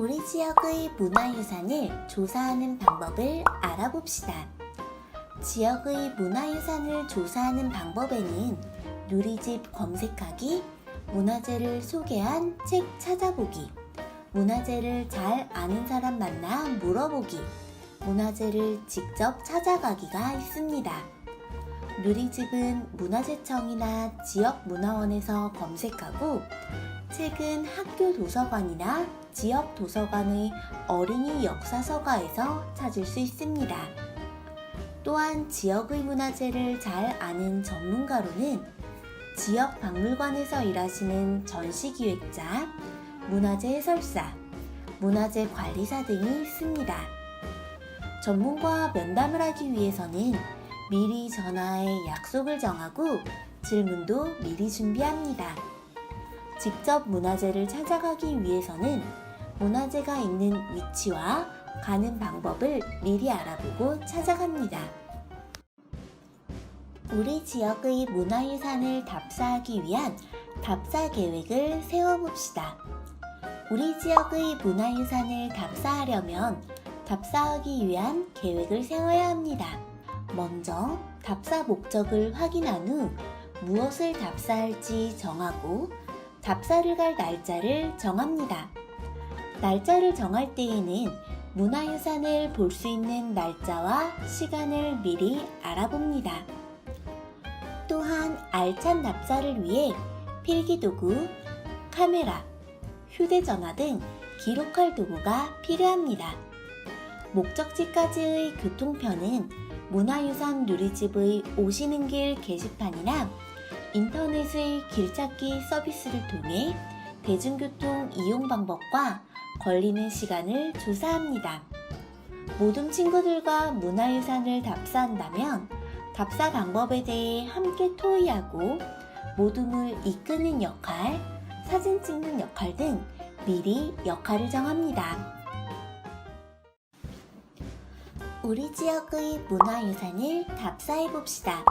우리 지역의 문화유산을 조사하는 방법을 알아봅시다. 지역의 문화유산을 조사하는 방법에는 누리집 검색하기, 문화재를 소개한 책 찾아보기, 문화재를 잘 아는 사람 만나 물어보기, 문화재를 직접 찾아가기가 있습니다. 누리집은 문화재청이나 지역문화원에서 검색하고 책은 학교 도서관이나 지역 도서관의 어린이 역사서가에서 찾을 수 있습니다. 또한 지역의 문화재를 잘 아는 전문가로는 지역 박물관에서 일하시는 전시기획자, 문화재 해설사, 문화재 관리사 등이 있습니다. 전문가와 면담을 하기 위해서는 미리 전화해 약속을 정하고 질문도 미리 준비합니다. 직접 문화재를 찾아가기 위해서는 문화재가 있는 위치와 가는 방법을 미리 알아보고 찾아갑니다. 우리 지역의 문화유산을 답사하기 위한 답사 계획을 세워봅시다. 우리 지역의 문화유산을 답사하려면 답사하기 위한 계획을 세워야 합니다. 먼저 답사 목적을 확인한 후 무엇을 답사할지 정하고 답사를 갈 날짜를 정합니다. 날짜를 정할 때에는 문화유산을 볼 수 있는 날짜와 시간을 미리 알아봅니다. 또한 알찬 답사를 위해 필기도구, 카메라, 휴대전화 등 기록할 도구가 필요합니다. 목적지까지의 교통편은 문화유산 누리집의 오시는 길 게시판이나 인터넷의 길찾기 서비스를 통해 대중교통 이용 방법과 걸리는 시간을 조사합니다. 모든 친구들과 문화유산을 답사한다면 답사 방법에 대해 함께 토의하고 모둠을 이끄는 역할, 사진 찍는 역할 등 미리 역할을 정합니다. 우리 지역의 문화유산을 답사해 봅시다.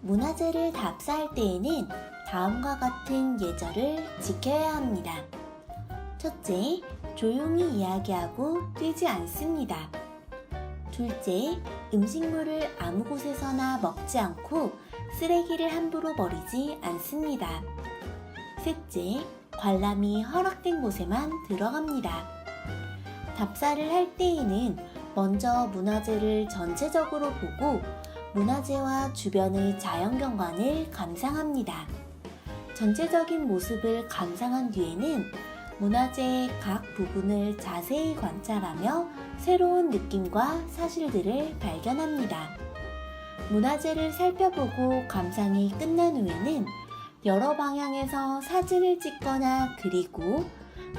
문화재를 답사할 때에는 다음과 같은 예절을 지켜야 합니다. 첫째, 조용히 이야기하고 뛰지 않습니다. 둘째, 음식물을 아무 곳에서나 먹지 않고 쓰레기를 함부로 버리지 않습니다. 셋째, 관람이 허락된 곳에만 들어갑니다. 답사를 할 때에는 먼저 문화재를 전체적으로 보고 문화재와 주변의 자연경관을 감상합니다. 전체적인 모습을 감상한 뒤에는 문화재의 각 부분을 자세히 관찰하며 새로운 느낌과 사실들을 발견합니다. 문화재를 살펴보고 감상이 끝난 후에는 여러 방향에서 사진을 찍거나 그리고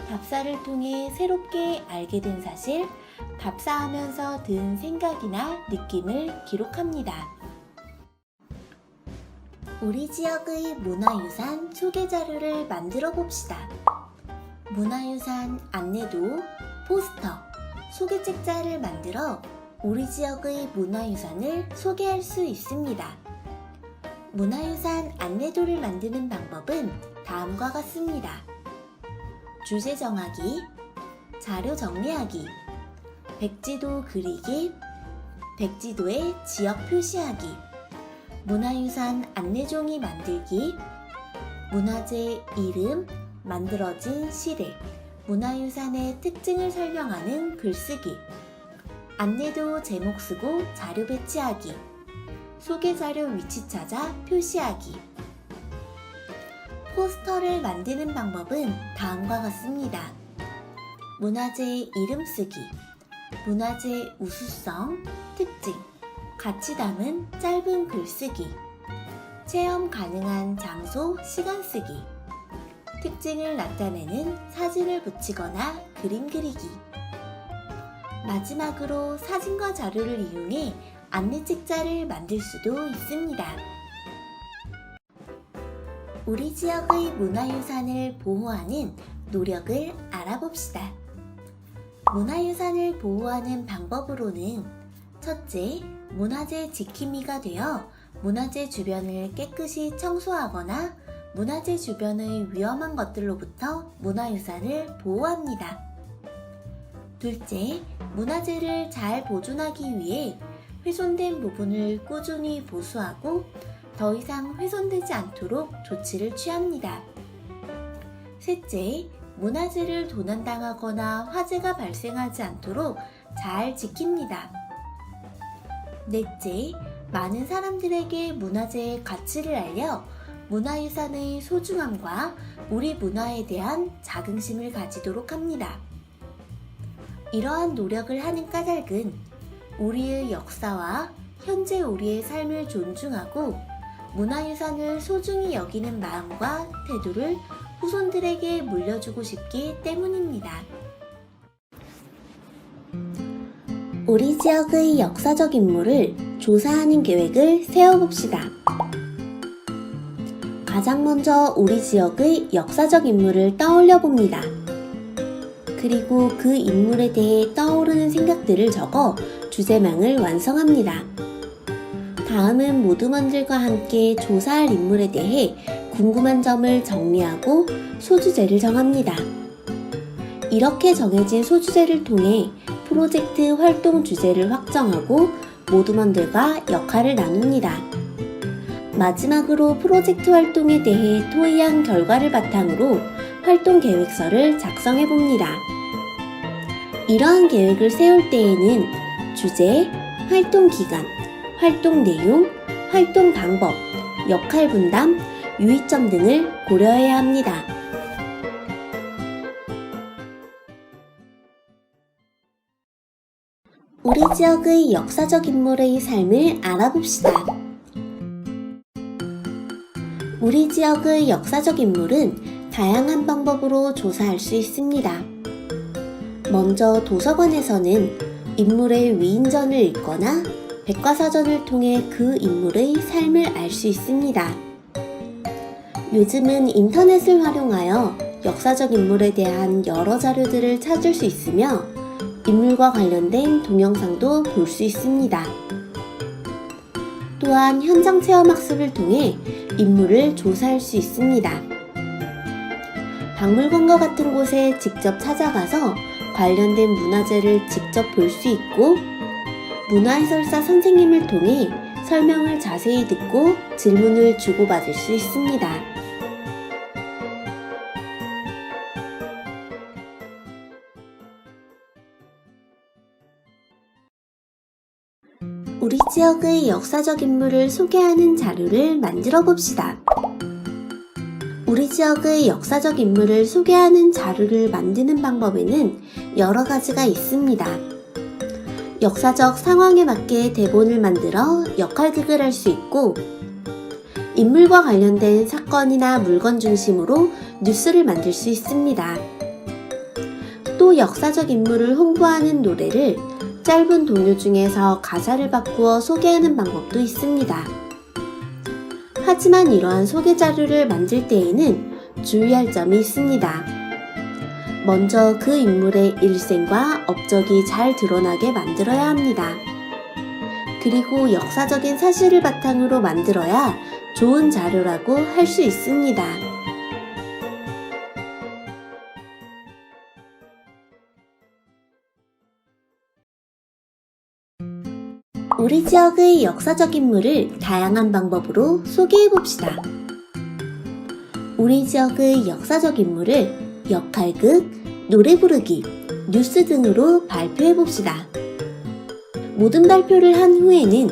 답사를 통해 새롭게 알게 된 사실, 답사하면서 든 생각이나 느낌을 기록합니다. 우리 지역의 문화유산 소개 자료를 만들어 봅시다. 문화유산 안내도, 포스터, 소개 책자를 만들어 우리 지역의 문화유산을 소개할 수 있습니다. 문화유산 안내도를 만드는 방법은 다음과 같습니다. 주제 정하기, 자료 정리하기, 백지도 그리기, 백지도에 지역 표시하기, 문화유산 안내종이 만들기, 문화재 이름, 만들어진 시대, 문화유산의 특징을 설명하는 글쓰기, 안내도 제목 쓰고 자료 배치하기, 소개 자료 위치 찾아 표시하기. 포스터를 만드는 방법은 다음과 같습니다. 문화재 이름 쓰기, 문화재 우수성, 특징, 같이 담은 짧은 글쓰기, 체험 가능한 장소, 시간 쓰기, 특징을 나타내는 사진을 붙이거나 그림 그리기. 마지막으로 사진과 자료를 이용해 안내 책자를 만들 수도 있습니다. 우리 지역의 문화유산을 보호하는 노력을 알아봅시다. 문화유산을 보호하는 방법으로는 첫째, 문화재 지킴이가 되어 문화재 주변을 깨끗이 청소하거나 문화재 주변의 위험한 것들로부터 문화유산을 보호합니다. 둘째, 문화재를 잘 보존하기 위해 훼손된 부분을 꾸준히 보수하고 더 이상 훼손되지 않도록 조치를 취합니다. 셋째, 문화재를 도난당하거나 화재가 발생하지 않도록 잘 지킵니다. 넷째, 많은 사람들에게 문화재의 가치를 알려 문화유산의 소중함과 우리 문화에 대한 자긍심을 가지도록 합니다. 이러한 노력을 하는 까닭은 우리의 역사와 현재 우리의 삶을 존중하고 문화유산을 소중히 여기는 마음과 태도를 후손들에게 물려주고 싶기 때문입니다. 우리 지역의 역사적 인물을 조사하는 계획을 세워봅시다. 가장 먼저 우리 지역의 역사적 인물을 떠올려 봅니다. 그리고 그 인물에 대해 떠오르는 생각들을 적어 주제망을 완성합니다. 다음은 모두먼들과 함께 조사할 인물에 대해 궁금한 점을 정리하고 소주제를 정합니다. 이렇게 정해진 소주제를 통해 프로젝트 활동 주제를 확정하고 모두먼들과 역할을 나눕니다. 마지막으로 프로젝트 활동에 대해 토의한 결과를 바탕으로 활동 계획서를 작성해 봅니다. 이러한 계획을 세울 때에는 주제, 활동 기간, 활동 내용, 활동 방법, 역할 분담, 유의점 등을 고려해야 합니다. 우리 지역의 역사적 인물의 삶을 알아봅시다. 우리 지역의 역사적 인물은 다양한 방법으로 조사할 수 있습니다. 먼저 도서관에서는 인물의 위인전을 읽거나 백과사전을 통해 그 인물의 삶을 알 수 있습니다. 요즘은 인터넷을 활용하여 역사적 인물에 대한 여러 자료들을 찾을 수 있으며 인물과 관련된 동영상도 볼 수 있습니다. 또한 현장 체험 학습을 통해 인물을 조사할 수 있습니다. 박물관과 같은 곳에 직접 찾아가서 관련된 문화재를 직접 볼 수 있고 문화해설사 선생님을 통해 설명을 자세히 듣고 질문을 주고받을 수 있습니다. 지역의 역사적 인물을 소개하는 자료를 만들어 봅시다. 우리 지역의 역사적 인물을 소개하는 자료를 만드는 방법에는 여러 가지가 있습니다. 역사적 상황에 맞게 대본을 만들어 역할극을 할 수 있고, 인물과 관련된 사건이나 물건 중심으로 뉴스를 만들 수 있습니다. 또 역사적 인물을 홍보하는 노래를 짧은 동요 중에서 가사를 바꾸어 소개하는 방법도 있습니다. 하지만 이러한 소개 자료를 만들 때에는 주의할 점이 있습니다. 먼저 그 인물의 일생과 업적이 잘 드러나게 만들어야 합니다. 그리고 역사적인 사실을 바탕으로 만들어야 좋은 자료라고 할 수 있습니다. 우리 지역의 역사적 인물을 다양한 방법으로 소개해 봅시다. 우리 지역의 역사적 인물을 역할극, 노래 부르기, 뉴스 등으로 발표해 봅시다. 모든 발표를 한 후에는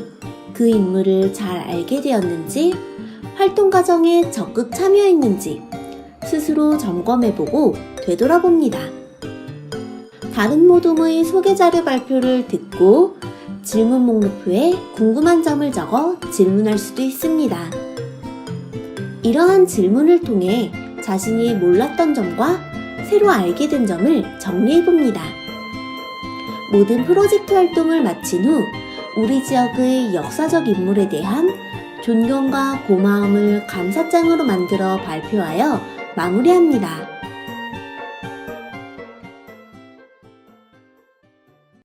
그 인물을 잘 알게 되었는지, 활동 과정에 적극 참여했는지 스스로 점검해 보고 되돌아봅니다. 다른 모둠의 소개 자료 발표를 듣고 질문 목록표에 궁금한 점을 적어 질문할 수도 있습니다. 이러한 질문을 통해 자신이 몰랐던 점과 새로 알게 된 점을 정리해 봅니다. 모든 프로젝트 활동을 마친 후 우리 지역의 역사적 인물에 대한 존경과 고마움을 감사장으로 만들어 발표하여 마무리합니다.